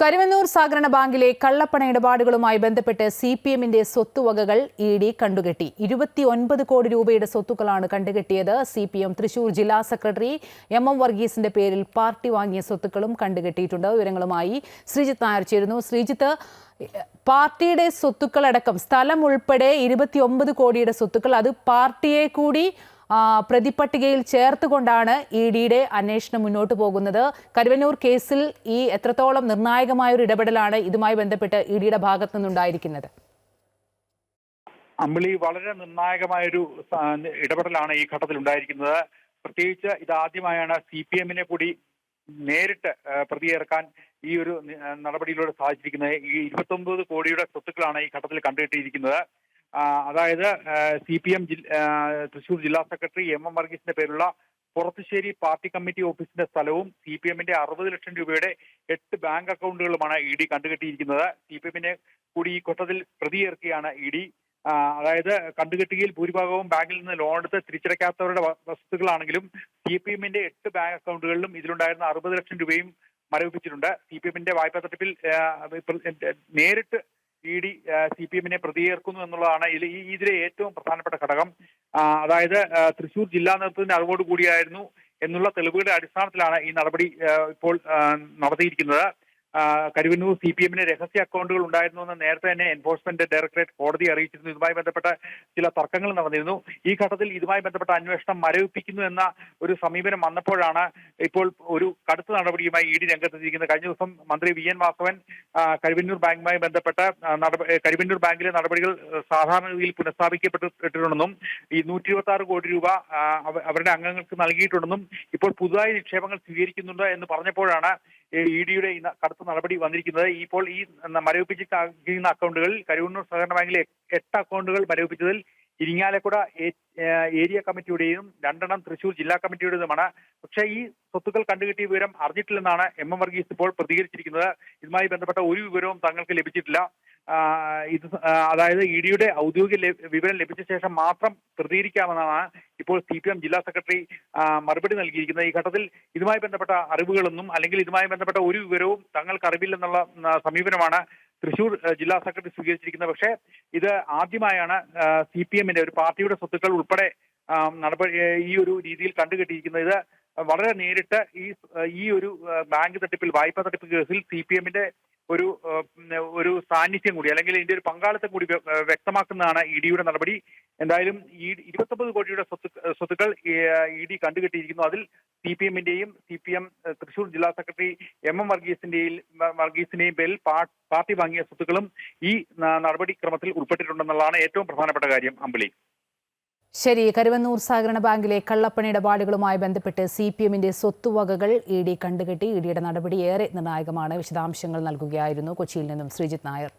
കരുവന്നൂർ സഹകരണ ബാങ്കിലെ കള്ളപ്പണ ഇടപാടുകളുമായി ബന്ധപ്പെട്ട് സി പി എമ്മിന്റെ സ്വത്തുവകകൾ ഇ ഡി കണ്ടുകെട്ടി. ഇരുപത്തിയൊൻപത് കോടി രൂപയുടെ സ്വത്തുക്കളാണ് കണ്ടുകെട്ടിയത്. സി പി എം തൃശൂർ ജില്ലാ സെക്രട്ടറി എം എം വർഗീസിന്റെ പേരിൽ പാർട്ടി വാങ്ങിയ സ്വത്തുക്കളും കണ്ടുകെട്ടിയിട്ടുണ്ട്. വിവരങ്ങളുമായി ശ്രീജിത്ത് നായർ ചേരുന്നു. ശ്രീജിത്ത് പാർട്ടിയുടെ സ്വത്തുക്കളടക്കം സ്ഥലം ഉൾപ്പെടെ ഇരുപത്തിയൊമ്പത് കോടിയുടെ സ്വത്തുക്കൾ. അത് പാർട്ടിയെ കൂടി പ്രതിപട്ടികയിൽ ചേർത്തുകൊണ്ടാണ് ഇ ഡിയുടെ അന്വേഷണം മുന്നോട്ട് പോകുന്നത്. കരുവന്നൂർ കേസിൽ ഈ എത്രത്തോളം നിർണായകമായ ഒരു ഇടപെടലാണ് ഇതുമായി ബന്ധപ്പെട്ട് ഇ ഡിയുടെ ഭാഗത്തു നിന്നുണ്ടായിരിക്കുന്നത്? അമ്പിളി വളരെ നിർണായകമായൊരു ഇടപെടലാണ് ഈ ഘട്ടത്തിൽ ഉണ്ടായിരിക്കുന്നത്. പ്രത്യേകിച്ച് ഇതാദ്യമായാണ് സി പി എമ്മിനെ കൂടി നേരിട്ട് പ്രതിയേർക്കാൻ ഈ ഒരു നടപടിയിലൂടെ സാധിച്ചിരിക്കുന്നത്. ഈ ഇരുപത്തൊമ്പത് കോടിയുടെ സ്വത്തുക്കളാണ് ഈ ഘട്ടത്തിൽ കണ്ടുകിട്ടിയിരിക്കുന്നത്. ആ, അതായത് സി പി എം തൃശൂർ ജില്ലാ സെക്രട്ടറി എം എം വർഗീസിന്റെ പേരുള്ള പുറത്തുശ്ശേരി പാർട്ടി കമ്മിറ്റി ഓഫീസിന്റെ സ്ഥലവും സി പി എമ്മിന്റെ അറുപത് ലക്ഷം രൂപയുടെ എട്ട് ബാങ്ക് അക്കൗണ്ടുകളുമാണ് ഇ ഡി കണ്ടുകെട്ടിയിരിക്കുന്നത്. സി പി എമ്മിനെ കൂടി ഈ ഘട്ടത്തിൽ പ്രതിയേർക്കുകയാണ് ഇ ഡി. അതായത് കണ്ടുകെട്ടുകയിൽ ഭൂരിഭാഗവും ബാങ്കിൽ നിന്ന് ലോൺ എടുത്ത് തിരിച്ചടയ്ക്കാത്തവരുടെ വസ്തുക്കളാണെങ്കിലും സി പി എമ്മിന്റെ എട്ട് ബാങ്ക് അക്കൗണ്ടുകളിലും ഇതിലുണ്ടായിരുന്ന അറുപത് ലക്ഷം രൂപയും മരവിപ്പിച്ചിട്ടുണ്ട്. സി പി എമ്മിന്റെ വായ്പാ തട്ടിപ്പിൽ നേരിട്ട് ഇ ഡി സി പി എമ്മിനെ പ്രതിയേർക്കുന്നു എന്നുള്ളതാണ് ഈ ഇതിലെ ഏറ്റവും പ്രധാനപ്പെട്ട ഘടകം. അതായത് തൃശൂർ ജില്ലാ നേതൃത്വത്തിന്റെ അറിവോട് കൂടിയായിരുന്നു എന്നുള്ള തെളിവുകളുടെ അടിസ്ഥാനത്തിലാണ് ഈ നടപടി ഇപ്പോൾ നടത്തിയിരിക്കുന്നത്. കരുവന്നൂർ സി പി എമ്മിന് രഹസ്യ അക്കൗണ്ടുകൾ ഉണ്ടായിരുന്നു എന്ന് നേരത്തെ തന്നെ എൻഫോഴ്സ്മെന്റ് ഡയറക്ടറേറ്റ് കോടതി അറിയിച്ചിരുന്നു. ഇതുമായി ബന്ധപ്പെട്ട ചില തർക്കങ്ങൾ നടന്നിരുന്നു. ഈ ഘട്ടത്തിൽ ഇതുമായി ബന്ധപ്പെട്ട അന്വേഷണം മരവിപ്പിക്കുന്നു എന്ന ഒരു സമീപനം വന്നപ്പോഴാണ് ഇപ്പോൾ ഒരു കടുത്ത നടപടിയുമായി ഇ ഡി രംഗത്തെത്തിയിരിക്കുന്നത്. കഴിഞ്ഞ ദിവസം മന്ത്രി വി എൻ വാസവൻ കരുവന്നൂർ ബാങ്കുമായി ബന്ധപ്പെട്ട കരുവന്നൂർ ബാങ്കിലെ നടപടികൾ സാധാരണ സാധാരണഗതിയിൽ പുനഃസ്ഥാപിക്കപ്പെട്ടിട്ടുണ്ടെന്നും ഈ നൂറ്റി ഇരുപത്തി ആറ് കോടി രൂപ അവരുടെ അംഗങ്ങൾക്ക് നൽകിയിട്ടുണ്ടെന്നും ഇപ്പോൾ പുതുതായി നിക്ഷേപങ്ങൾ സ്വീകരിക്കുന്നുണ്ട് എന്ന് പറഞ്ഞപ്പോഴാണ് ഇ ഡിയുടെ കടുത്ത നടപടി വന്നിരിക്കുന്നത്. ഇപ്പോൾ ഈ മരവിപ്പിച്ചിരിക്കുന്ന അക്കൗണ്ടുകളിൽ കരുവണ്ണൂർ സഹകരണ ബാങ്കിലെ എട്ട് അക്കൗണ്ടുകൾ മരവിപ്പിച്ചതിൽ ഇരിങ്ങാലക്കുട ഏരിയ കമ്മിറ്റിയുടെയും രണ്ടെണ്ണം തൃശൂർ ജില്ലാ കമ്മിറ്റിയുടേതുമാണ്. പക്ഷേ ഈ സ്വത്തുക്കൾ കണ്ടുകിട്ടിയ വിവരം അറിഞ്ഞിട്ടില്ലെന്നാണ് എം എം വർഗീസ് ഇപ്പോൾ പ്രതികരിച്ചിരിക്കുന്നത്. ഇതുമായി ബന്ധപ്പെട്ട ഒരു വിവരവും തങ്ങൾക്ക് ലഭിച്ചിട്ടില്ല. ഇത് അതായത് ഇഡിയുടെ ഡിയുടെ ഔദ്യോഗിക വിവരം ലഭിച്ച ശേഷം മാത്രം പ്രതികരിക്കാമെന്നാണ് ഇപ്പോൾ സി പി എം ജില്ലാ സെക്രട്ടറി മറുപടി നൽകിയിരിക്കുന്നത്. ഈ ഘട്ടത്തിൽ ഇതുമായി ബന്ധപ്പെട്ട അറിവുകളൊന്നും അല്ലെങ്കിൽ ഇതുമായി ബന്ധപ്പെട്ട ഒരു വിവരവും തങ്ങൾക്ക് അറിവില്ലെന്നുള്ള സമീപനമാണ് തൃശൂർ ജില്ലാ സെക്രട്ടറി സ്വീകരിച്ചിരിക്കുന്നത്. പക്ഷേ ഇത് ആദ്യമായാണ് സി പി എമ്മിന്റെ ഒരു പാർട്ടിയുടെ സ്വത്തുക്കൾ ഉൾപ്പെടെ നടപടി ഈ ഒരു രീതിയിൽ കണ്ടുകെട്ടിയിരിക്കുന്നത്. ഇത് വളരെ നേരിട്ട് ഈ ഈ ഒരു ബാങ്ക് തട്ടിപ്പിൽ വായ്പാ തട്ടിപ്പ് കേസിൽ സി പി എമ്മിന്റെ ഒരു ഒരു സാന്നിധ്യം കൂടി അല്ലെങ്കിൽ ഇതിന്റെ ഒരു പങ്കാളിത്തം കൂടി വ്യ- വ്യക്തമാക്കുന്നതാണ് ഇ ഡിയുടെ നടപടി. എന്തായാലും ഈ ഇരുപത്തൊമ്പത് കോടിയുടെ സ്വത്ത് സ്വത്തുക്കൾ ഇ ഡി കണ്ടുകെട്ടിയിരിക്കുന്നു. അതിൽ സി പി എമ്മിന്റെയും സി പി എം തൃശൂർ ജില്ലാ സെക്രട്ടറി എം എം വർഗീസിന്റെയും വർഗീസിന്റെയും പേരിൽ പാർട്ടി വാങ്ങിയ സ്വത്തുക്കളും ഈ നടപടിക്രമത്തിൽ ഉൾപ്പെട്ടിട്ടുണ്ടെന്നുള്ളതാണ് ഏറ്റവും പ്രധാനപ്പെട്ട കാര്യം അമ്പിളി. ശരി കരുവന്നൂർ സഹകരണ ബാങ്കിലെ കള്ളപ്പണി ഇടപാടുകളുമായി ബന്ധപ്പെട്ട് സി പി എമ്മിന്റെ സ്വത്തുവകകൾ ഇ ഡി കണ്ടുകെട്ടി ഇ ഡിയുടെ നടപടി ഏറെ നിർണായകമാണ്. വിശദാംശങ്ങൾ നൽകുകയായിരുന്നു കൊച്ചിയിൽ നിന്നും ശ്രീജിത് നായർ.